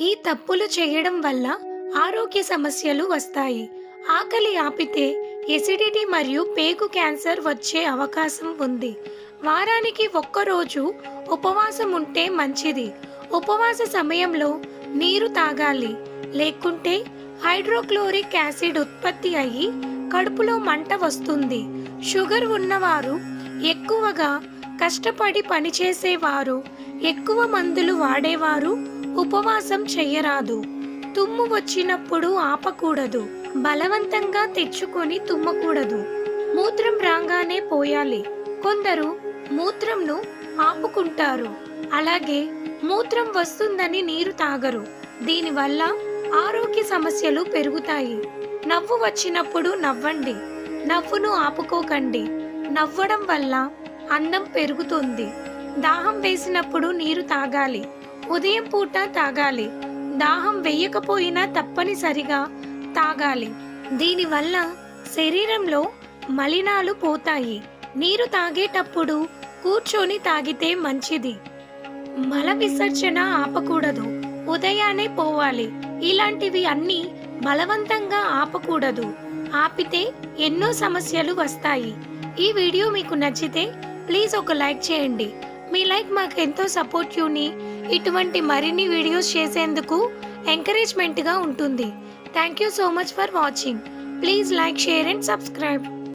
ఈ తప్పులు చేయడం వల్ల ఆరోగ్య సమస్యలు వస్తాయి. ఆకలి ఆపితే ఎసిడిటీ మరియు పేగు క్యాన్సర్ వచ్చే అవకాశం ఉంది. వారానికి ఒక్కరోజు ఉపవాసం ఉంటే మంచిది. ఉపవాస సమయంలో నీరు తాగాలి. లేకుంటే హైడ్రోక్లోరిక్ యాసిడ్ ఉత్పత్తి అయ్యి కడుపులో మంట వస్తుంది. షుగర్ ఉన్నవారు ఎక్కువగా కష్టపడి పనిచేసేవారు ఎక్కువ మందులు వాడేవారు ఉపవాసం చెయ్యరాదు. తుమ్ము వచ్చినప్పుడు ఆపకూడదు. బలవంతంగా తెచ్చుకొని తుమ్మకూడదు. మూత్రం రాగానే పోయాలి. కొందరు మూత్రంను ఆపుకుంటారు. అలాగే మూత్రం వస్తుందని నీరు తాగరు. దీనివల్ల ఆరోగ్య సమస్యలు పెరుగుతాయి. నవ్వు వచ్చినప్పుడు నవ్వండి. నవ్వును ఆపుకోకండి. నవ్వడం వల్ల అన్నం పెరుగుతుంది. దాహం వేసినప్పుడు నీరు తాగాలి. ఉదయం పూట తాగాలి. దాహం వేయకపోయినా తప్పనిసరిగా తాగాలి. దీనివల్ల శరీరంలో మలినాలు పోతాయి. నీరు తాగేటప్పుడు కూర్చొని తాగితే మంచిది. మల విసర్జన ఆపకూడదు. ఉదయాన్నే పోవాలి. ఇలాంటివి అన్నీ బలవంతంగా ఆపకూడదు. ఆపితే ఎన్నో సమస్యలు వస్తాయి. ఈ వీడియో మీకు నచ్చితే ప్లీజ్ ఒక లైక్ చేయండి. మీ లైక్ మాకు ఎంతో యూని. ఇటువంటి మరిన్ని వీడియోస్ చేసేందుకు ఎంకరేజ్మెంట్గా ఉంటుంది. Thank you so much for watching please like share and subscribe